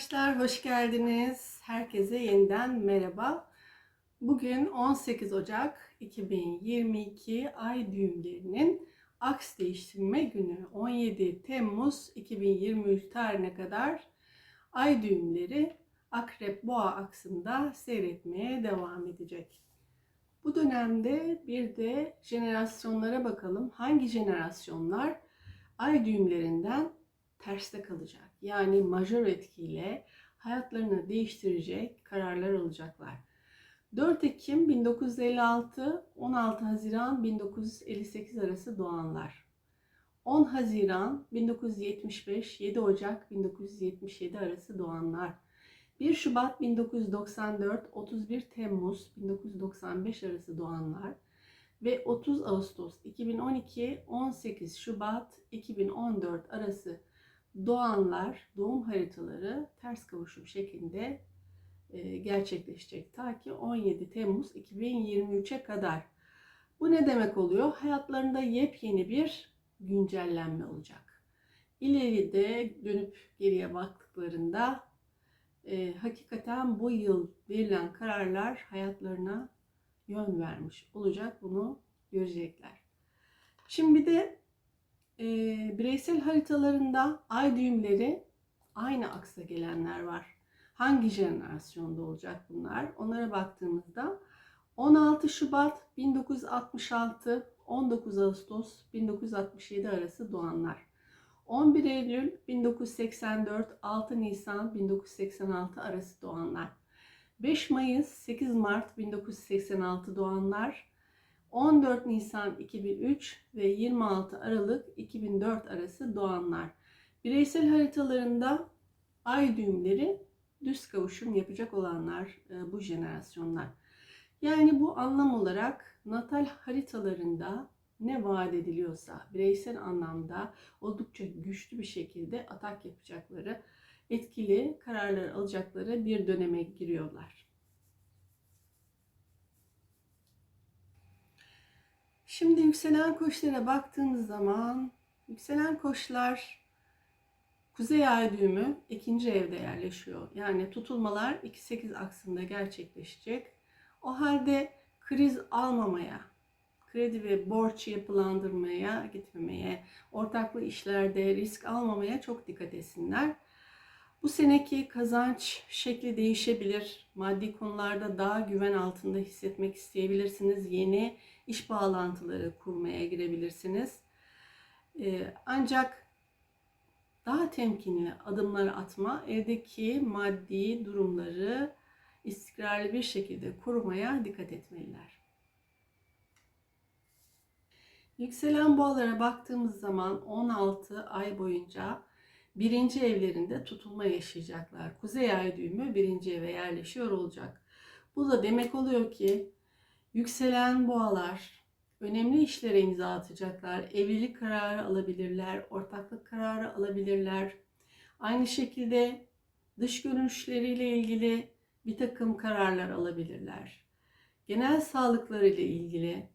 arkadaşlar, hoş geldiniz. Herkese yeniden merhaba. Bugün 18 Ocak 2022 ay düğümlerinin aks değiştirme günü. 17 Temmuz 2023 tarihine kadar ay düğümleri Akrep Boğa aksında seyretmeye devam edecek. Bu dönemde bir de jenerasyonlara bakalım. Hangi jenerasyonlar ay düğümlerinden terste kalacak? Yani majör etkiyle hayatlarını değiştirecek kararlar alacaklar. 4 Ekim 1956 16 Haziran 1958 arası doğanlar. 10 Haziran 1975 7 Ocak 1977 arası doğanlar. 1 Şubat 1994 31 Temmuz 1995 arası doğanlar ve 30 Ağustos 2012 18 Şubat 2014 arası doğanlar doğum haritaları ters kavuşum şeklinde e, gerçekleşecek ta ki 17 Temmuz 2023'e kadar. Bu ne demek oluyor? Hayatlarında yepyeni bir güncellenme olacak. İleride dönüp geriye baktıklarında e, hakikaten bu yıl verilen kararlar hayatlarına yön vermiş olacak. Bunu görecekler. Şimdi de e, bireysel haritalarında ay düğümleri aynı aksa gelenler var. Hangi jenerasyonda olacak bunlar? Onlara baktığımızda 16 Şubat 1966 19 Ağustos 1967 arası doğanlar. 11 Eylül 1984 6 Nisan 1986 arası doğanlar. 5 Mayıs 8 Mart 1986 doğanlar. 14 Nisan 2003 ve 26 Aralık 2004 arası doğanlar. Bireysel haritalarında ay düğümleri düz kavuşum yapacak olanlar e, bu jenerasyonlar. Yani bu anlam olarak natal haritalarında ne vaat ediliyorsa bireysel anlamda oldukça güçlü bir şekilde atak yapacakları, etkili kararlar alacakları bir döneme giriyorlar. Şimdi yükselen koçlara baktığımız zaman yükselen koçlar kuzey ay düğümü ikinci evde yerleşiyor. Yani tutulmalar 2-8 aksında gerçekleşecek. O halde kriz almamaya, kredi ve borç yapılandırmaya gitmemeye, ortaklı işlerde risk almamaya çok dikkat etsinler. Bu seneki kazanç şekli değişebilir. Maddi konularda daha güven altında hissetmek isteyebilirsiniz. Yeni iş bağlantıları kurmaya girebilirsiniz. Ee, ancak daha temkinli adımlar atma, evdeki maddi durumları istikrarlı bir şekilde korumaya dikkat etmeliler. Yükselen boğalara baktığımız zaman 16 ay boyunca birinci evlerinde tutulma yaşayacaklar. Kuzey ay düğümü birinci eve yerleşiyor olacak. Bu da demek oluyor ki yükselen boğalar önemli işlere imza atacaklar. Evlilik kararı alabilirler, ortaklık kararı alabilirler. Aynı şekilde dış görünüşleriyle ilgili bir takım kararlar alabilirler. Genel sağlıklarıyla ilgili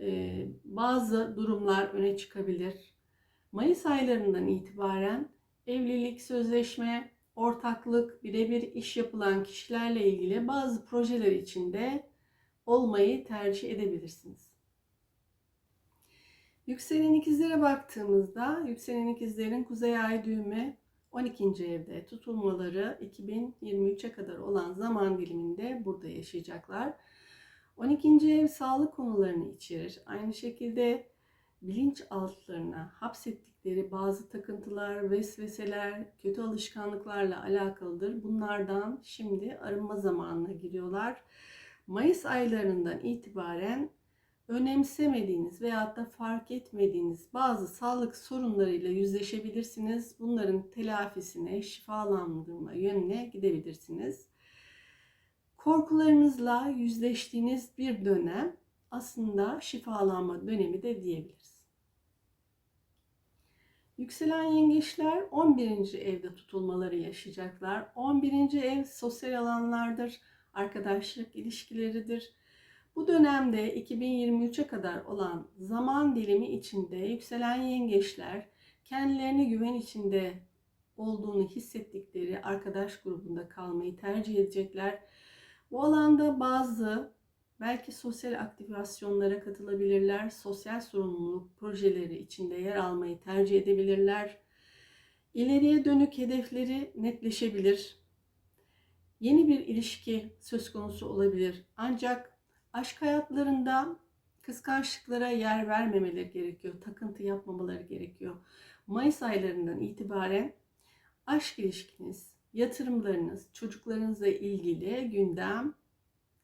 e, bazı durumlar öne çıkabilir. Mayıs aylarından itibaren evlilik, sözleşme, ortaklık, birebir iş yapılan kişilerle ilgili bazı projeler içinde olmayı tercih edebilirsiniz. Yükselen ikizlere baktığımızda yükselen ikizlerin kuzey ay düğümü 12. evde tutulmaları 2023'e kadar olan zaman diliminde burada yaşayacaklar. 12. ev sağlık konularını içerir. Aynı şekilde bilinç altlarına hapsettikleri bazı takıntılar, vesveseler, kötü alışkanlıklarla alakalıdır. Bunlardan şimdi arınma zamanına giriyorlar. Mayıs aylarından itibaren önemsemediğiniz veyahut da fark etmediğiniz bazı sağlık sorunlarıyla yüzleşebilirsiniz. Bunların telafisine, şifalandırma yönüne gidebilirsiniz. Korkularınızla yüzleştiğiniz bir dönem aslında şifalanma dönemi de diyebiliriz. Yükselen yengeçler 11. evde tutulmaları yaşayacaklar. 11. ev sosyal alanlardır, arkadaşlık ilişkileridir. Bu dönemde 2023'e kadar olan zaman dilimi içinde yükselen yengeçler kendilerini güven içinde olduğunu hissettikleri arkadaş grubunda kalmayı tercih edecekler. Bu alanda bazı belki sosyal aktivasyonlara katılabilirler, sosyal sorumluluk projeleri içinde yer almayı tercih edebilirler. İleriye dönük hedefleri netleşebilir. Yeni bir ilişki söz konusu olabilir. Ancak aşk hayatlarında kıskançlıklara yer vermemeleri gerekiyor. Takıntı yapmamaları gerekiyor. Mayıs aylarından itibaren aşk ilişkiniz, yatırımlarınız, çocuklarınızla ilgili gündem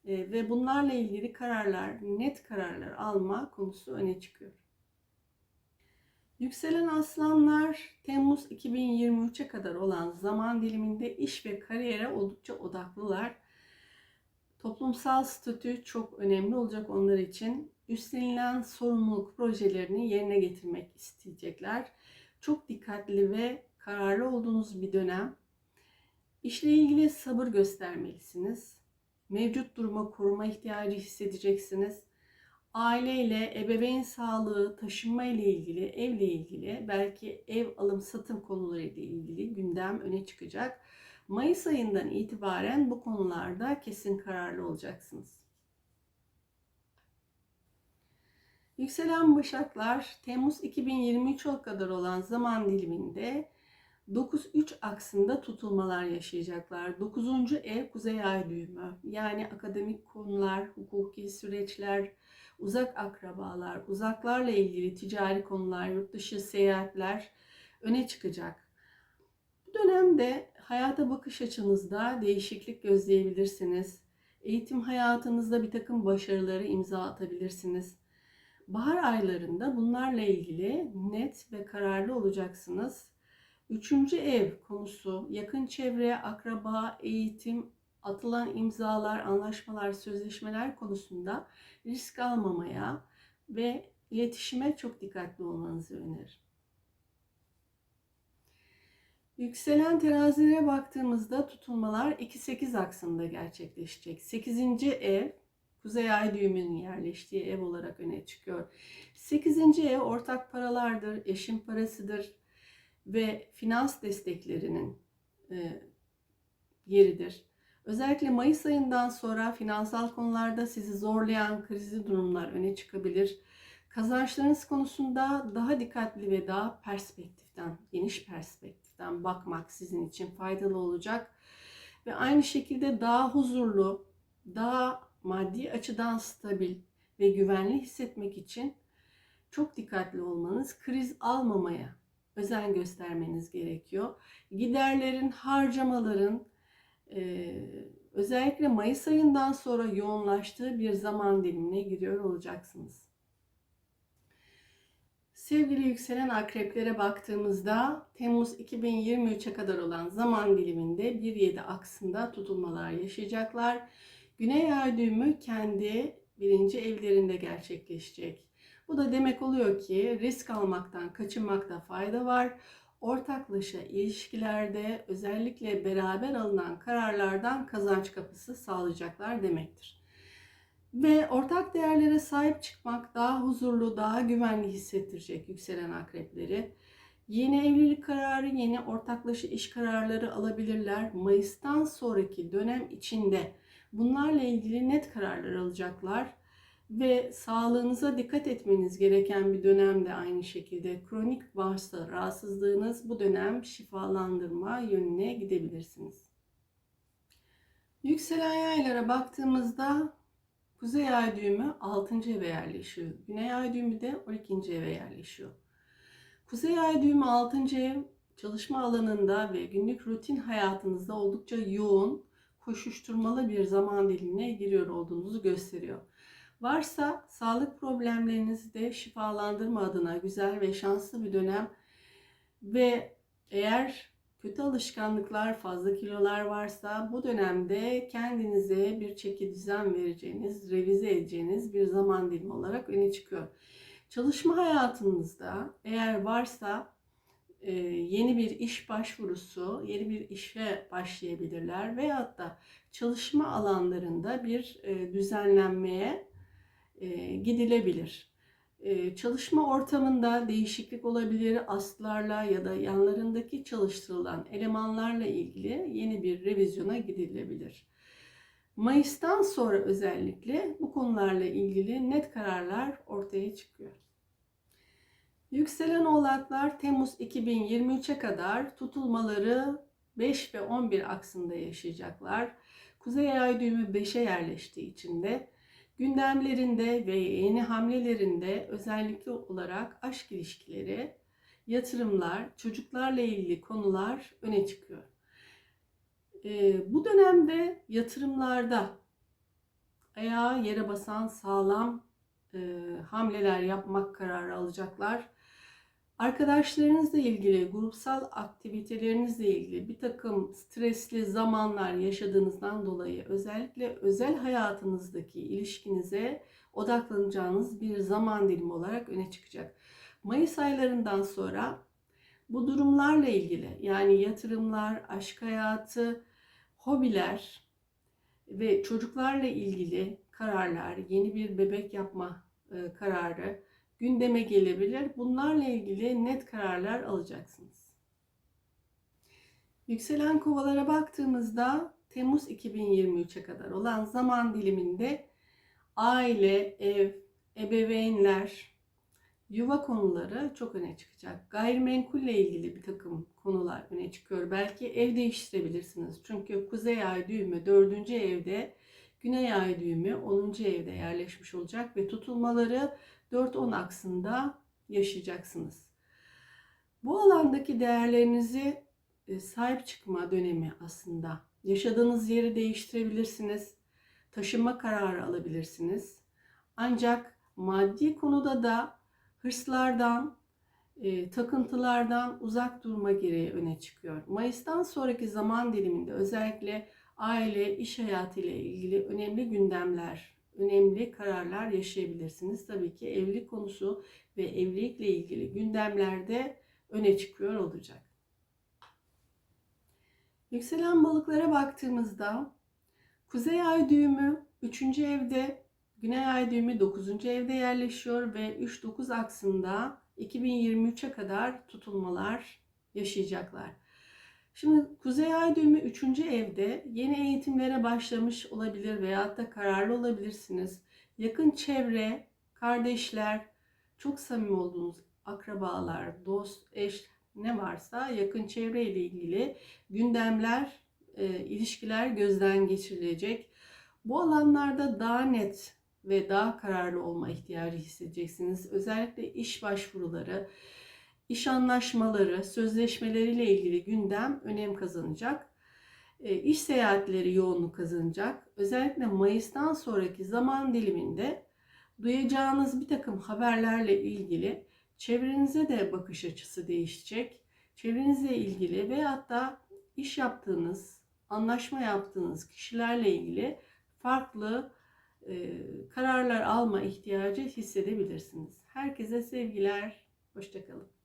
e, ve bunlarla ilgili kararlar, net kararlar alma konusu öne çıkıyor. Yükselen aslanlar Temmuz 2023'e kadar olan zaman diliminde iş ve kariyere oldukça odaklılar. Toplumsal statü çok önemli olacak onlar için. Üstlenilen sorumluluk projelerini yerine getirmek isteyecekler. Çok dikkatli ve kararlı olduğunuz bir dönem. İşle ilgili sabır göstermelisiniz. Mevcut duruma koruma ihtiyacı hissedeceksiniz. Aileyle, ebeveyn sağlığı, taşınma ile ilgili, evle ilgili, belki ev alım satım konuları ile ilgili gündem öne çıkacak. Mayıs ayından itibaren bu konularda kesin kararlı olacaksınız. Yükselen Başaklar Temmuz 2023'e kadar olan zaman diliminde 9-3 aksında tutulmalar yaşayacaklar. 9. ev kuzey ay düğümü. Yani akademik konular, hukuki süreçler, uzak akrabalar, uzaklarla ilgili ticari konular, yurt dışı seyahatler öne çıkacak. Bu dönemde hayata bakış açınızda değişiklik gözleyebilirsiniz. Eğitim hayatınızda bir takım başarıları imza atabilirsiniz. Bahar aylarında bunlarla ilgili net ve kararlı olacaksınız. Üçüncü ev konusu yakın çevre, akraba, eğitim, atılan imzalar, anlaşmalar, sözleşmeler konusunda risk almamaya ve iletişime çok dikkatli olmanızı öneririm. Yükselen terazilere baktığımızda tutulmalar 2-8 aksında gerçekleşecek. 8. ev Kuzey Ay düğümünün yerleştiği ev olarak öne çıkıyor. 8. ev ortak paralardır, eşin parasıdır ve finans desteklerinin e, yeridir. Özellikle Mayıs ayından sonra finansal konularda sizi zorlayan krizli durumlar öne çıkabilir. Kazançlarınız konusunda daha dikkatli ve daha perspektiften, geniş perspektiften bakmak sizin için faydalı olacak. Ve aynı şekilde daha huzurlu, daha maddi açıdan stabil ve güvenli hissetmek için çok dikkatli olmanız, kriz almamaya özen göstermeniz gerekiyor. Giderlerin, harcamaların, e, özellikle Mayıs ayından sonra yoğunlaştığı bir zaman dilimine giriyor olacaksınız. Sevgili yükselen akreplere baktığımızda Temmuz 2023'e kadar olan zaman diliminde 1-7 aksında tutulmalar yaşayacaklar. Güney ay düğümü kendi birinci evlerinde gerçekleşecek. Bu da demek oluyor ki risk almaktan kaçınmakta fayda var ortaklaşa ilişkilerde özellikle beraber alınan kararlardan kazanç kapısı sağlayacaklar demektir. Ve ortak değerlere sahip çıkmak daha huzurlu, daha güvenli hissettirecek yükselen akrepleri. Yeni evlilik kararı, yeni ortaklaşa iş kararları alabilirler. Mayıs'tan sonraki dönem içinde bunlarla ilgili net kararlar alacaklar ve sağlığınıza dikkat etmeniz gereken bir dönemde aynı şekilde kronik varsa rahatsızlığınız bu dönem şifalandırma yönüne gidebilirsiniz. Yükselen yaylara baktığımızda Kuzey ay düğümü 6. eve yerleşiyor. Güney ay düğümü de 12. eve yerleşiyor. Kuzey ay düğümü 6. ev çalışma alanında ve günlük rutin hayatınızda oldukça yoğun, koşuşturmalı bir zaman dilimine giriyor olduğunuzu gösteriyor. Varsa sağlık problemlerinizi de şifalandırma adına güzel ve şanslı bir dönem ve eğer kötü alışkanlıklar, fazla kilolar varsa bu dönemde kendinize bir çeki düzen vereceğiniz, revize edeceğiniz bir zaman dilimi olarak öne çıkıyor. Çalışma hayatınızda eğer varsa e, yeni bir iş başvurusu, yeni bir işe başlayabilirler veyahut da çalışma alanlarında bir e, düzenlenmeye e, gidilebilir. Ee, Çalışma ortamında değişiklik olabilir. Aslarla ya da yanlarındaki çalıştırılan elemanlarla ilgili yeni bir revizyona gidilebilir. Mayıs'tan sonra özellikle bu konularla ilgili net kararlar ortaya çıkıyor. Yükselen oğlaklar Temmuz 2023'e kadar tutulmaları 5 ve 11 aksında yaşayacaklar. Kuzey ay düğümü 5'e yerleştiği için de gündemlerinde ve yeni hamlelerinde özellikle olarak aşk ilişkileri, yatırımlar, çocuklarla ilgili konular öne çıkıyor. Ee, bu dönemde yatırımlarda ayağı yere basan sağlam e, hamleler yapmak kararı alacaklar. Arkadaşlarınızla ilgili, grupsal aktivitelerinizle ilgili bir takım stresli zamanlar yaşadığınızdan dolayı özellikle özel hayatınızdaki ilişkinize odaklanacağınız bir zaman dilimi olarak öne çıkacak. Mayıs aylarından sonra bu durumlarla ilgili yani yatırımlar, aşk hayatı, hobiler ve çocuklarla ilgili kararlar, yeni bir bebek yapma e, kararı gündeme gelebilir. Bunlarla ilgili net kararlar alacaksınız. Yükselen kovalara baktığımızda Temmuz 2023'e kadar olan zaman diliminde aile, ev, ebeveynler, yuva konuları çok öne çıkacak. Gayrimenkulle ilgili bir takım konular öne çıkıyor. Belki ev değiştirebilirsiniz. Çünkü Kuzey Ay düğümü 4. evde, Güney Ay düğümü 10. evde yerleşmiş olacak ve tutulmaları 4-10 aksında yaşayacaksınız. Bu alandaki değerlerinizi e, sahip çıkma dönemi aslında. Yaşadığınız yeri değiştirebilirsiniz. Taşınma kararı alabilirsiniz. Ancak maddi konuda da hırslardan, e, takıntılardan uzak durma gereği öne çıkıyor. Mayıs'tan sonraki zaman diliminde özellikle aile, iş hayatı ile ilgili önemli gündemler önemli kararlar yaşayabilirsiniz. Tabii ki evlilik konusu ve evlilikle ilgili gündemlerde öne çıkıyor olacak. Yükselen balıklara baktığımızda Kuzey Ay düğümü 3. evde, Güney Ay düğümü 9. evde yerleşiyor ve 3-9 aksında 2023'e kadar tutulmalar yaşayacaklar. Şimdi Kuzey Ay düğümü 3. evde yeni eğitimlere başlamış olabilir veyahut da kararlı olabilirsiniz. Yakın çevre, kardeşler, çok samimi olduğunuz akrabalar, dost, eş ne varsa yakın çevre ile ilgili gündemler, e, ilişkiler gözden geçirilecek. Bu alanlarda daha net ve daha kararlı olma ihtiyacı hissedeceksiniz. Özellikle iş başvuruları, iş anlaşmaları, sözleşmeleriyle ilgili gündem önem kazanacak. E, iş seyahatleri yoğunluk kazanacak. Özellikle Mayıs'tan sonraki zaman diliminde duyacağınız bir takım haberlerle ilgili çevrenize de bakış açısı değişecek. Çevrenizle ilgili veyahut da iş yaptığınız, anlaşma yaptığınız kişilerle ilgili farklı e, kararlar alma ihtiyacı hissedebilirsiniz. Herkese sevgiler, hoşçakalın.